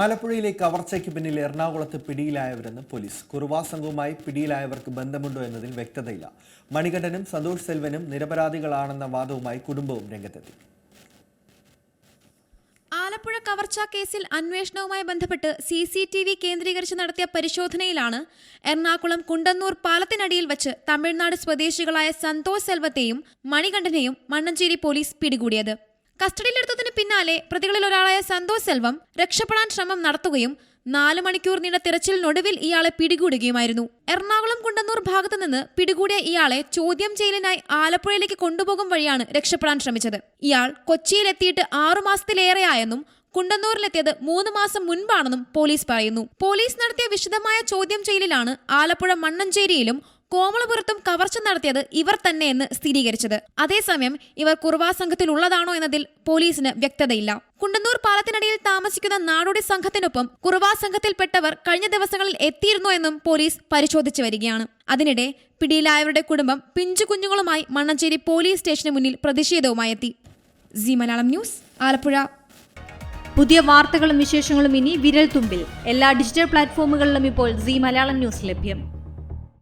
ആലപ്പുഴയിലെ കവർച്ചയ്ക്ക് പിന്നിൽ എറണാകുളത്ത് പിടിയിലായവരെന്ന് പോലീസ്. കുറുവാ സംഘവുമായി പിടിയിലായവർക്ക് ബന്ധമുണ്ടോ എന്നതിൽ വ്യക്തതയില്ല. മണികണ്ഠനും സന്തോഷ് സെൽവനും നിരപരാധികളാണെന്ന വാദവുമായി കുടുംബവും രംഗത്തെത്തി. ആലപ്പുഴ കവർച്ചാ കേസിൽ അന്വേഷണവുമായി ബന്ധപ്പെട്ട് സി സി ടി വി കേന്ദ്രീകരിച്ച് നടത്തിയ പരിശോധനയിലാണ് എറണാകുളം കുണ്ടന്നൂർ പാലത്തിനടിയിൽ വച്ച് തമിഴ്നാട് സ്വദേശികളായ സന്തോഷ് സെൽവത്തെയും മണികണ്ഠനെയും മണ്ണഞ്ചേരി പോലീസ് പിടികൂടിയത്. കസ്റ്റഡിയിലെടുത്തതിന് പിന്നാലെ പ്രതികളിൽ ഒരാളായ സന്തോഷ് സെൽവം രക്ഷപ്പെടാൻ ശ്രമം നടത്തുകയും നാല് മണിക്കൂർ നീണ്ട തിരച്ചിലിനൊടുവിൽ ഇയാളെ പിടികൂടുകയുമായിരുന്നു. എറണാകുളം കുണ്ടന്നൂർ ഭാഗത്തു നിന്ന് പിടികൂടിയ ഇയാളെ ചോദ്യം ചെയ്യലിനായി ആലപ്പുഴയിലേക്ക് കൊണ്ടുപോകും വഴിയാണ് രക്ഷപ്പെടാൻ ശ്രമിച്ചത്. ഇയാൾ കൊച്ചിയിലെത്തിയിട്ട് ആറുമാസത്തിലേറെയായെന്നും കുണ്ടന്നൂരിലെത്തിയത് മൂന്ന് മാസം മുൻപാണെന്നും പോലീസ് പറയുന്നു. പോലീസ് നടത്തിയ വിശദമായ ചോദ്യം ചെയ്യലിലാണ് ആലപ്പുഴ മണ്ണഞ്ചേരിയിലും കോമളപുരത്തും കവർച്ച നടത്തിയത് ഇവർ തന്നെയെന്ന് സ്ഥിരീകരിച്ചത്. അതേസമയം ഇവർ കുർവാ സംഘത്തിൽ ഉള്ളതാണോ എന്നതിൽ പോലീസിന് വ്യക്തതയില്ല. കുണ്ടന്നൂർ പാലത്തിനടിയിൽ താമസിക്കുന്ന നാടോടി സംഘത്തിനൊപ്പം കുർവാ സംഘത്തിൽപ്പെട്ടവർ കഴിഞ്ഞ ദിവസങ്ങളിൽ എത്തിയിരുന്നു എന്നും പോലീസ് പരിശോധിച്ചു വരികയാണ്. അതിനിടെ പിടിയിലായവരുടെ കുടുംബം പിഞ്ചു കുഞ്ഞുങ്ങളുമായി മണ്ണഞ്ചേരി പോലീസ് സ്റ്റേഷന് മുന്നിൽ പ്രതിഷേധവുമായി എത്തി. Zee Malayalam news Alappuzha. പുതിയ വാർത്തകളും വിശേഷങ്ങളും ഇനി വിരൽ തുമ്പിൽ എല്ലാ ഡിജിറ്റൽ പ്ലാറ്റ്ഫോമുകളിലും ഇപ്പോൾ സി മലയാളം ന്യൂസ് ലഭ്യം.